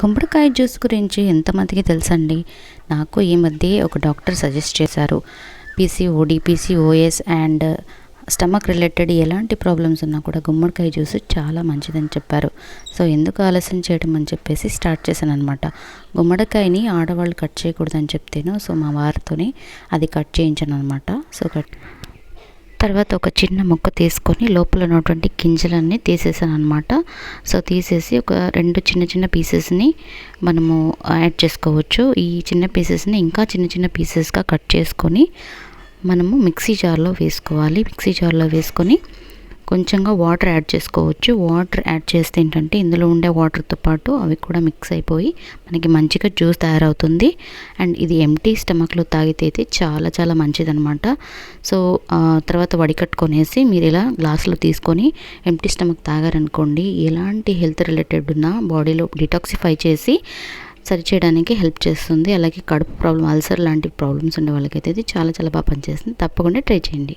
గుమ్మడికాయ జ్యూస్ గురించి ఎంతమందికి తెలుసండి? నాకు ఈ మధ్య ఒక డాక్టర్ సజెస్ట్ చేశారు. PCOD PCOS and stomach related ఎలాంటి ప్రాబ్లమ్స్ ఉన్నా కూడా గుమ్మడికాయ జ్యూస్ చాలా మంచిదని చెప్పారు. సో ఎందుకు ఆలస్యం చేయడం అని చెప్పేసి స్టార్ట్ చేశాను అనమాట గుమ్మడికాయని ఆడవాళ్ళు కట్ చేయకూడదని చెప్తేను సో మా వారితోనే అది కట్ చేయించాను అనమాట సో కట్ తర్వాత ఒక చిన్న ముక్క తీసుకొని లోపల ఉన్నటువంటి గింజలన్నీ తీసేసాను అనమాట సో తీసేసి ఒక రెండు చిన్న చిన్న పీసెస్ని మనము యాడ్ చేసుకోవచ్చు. ఈ చిన్న పీసెస్ని ఇంకా చిన్న చిన్న పీసెస్గా కట్ చేసుకొని మనము మిక్సీ జార్లో వేసుకోవాలి. మిక్సీ జార్లో వేసుకొని కొంచెంగా వాటర్ యాడ్ చేసుకోవచ్చు. వాటర్ యాడ్ చేస్తే ఏంటంటే ఇందులో ఉండే వాటర్తో పాటు అవి కూడా మిక్స్ అయిపోయి మనకి మంచిగా జ్యూస్ తయారవుతుంది. అండ్ ఇది ఎంటీ స్టమక్లో తాగితే అయితే చాలా చాలా మంచిదనమాట సో తర్వాత వడికట్టుకొనేసి మీరు ఇలా గ్లాసులో తీసుకొని ఎంటీ స్టమక్ తాగారనుకోండి ఎలాంటి హెల్త్ రిలేటెడ్ ఉన్న బాడీలో డిటాక్సిఫై చేసి సరి చేయడానికి హెల్ప్ చేస్తుంది. అలాగే కడుపు ప్రాబ్లం అల్సర్ లాంటి ప్రాబ్లమ్స్ ఉండే వాళ్ళకైతే ఇది చాలా చాలా బాగా పనిచేస్తుంది. తప్పకుండా ట్రై చేయండి.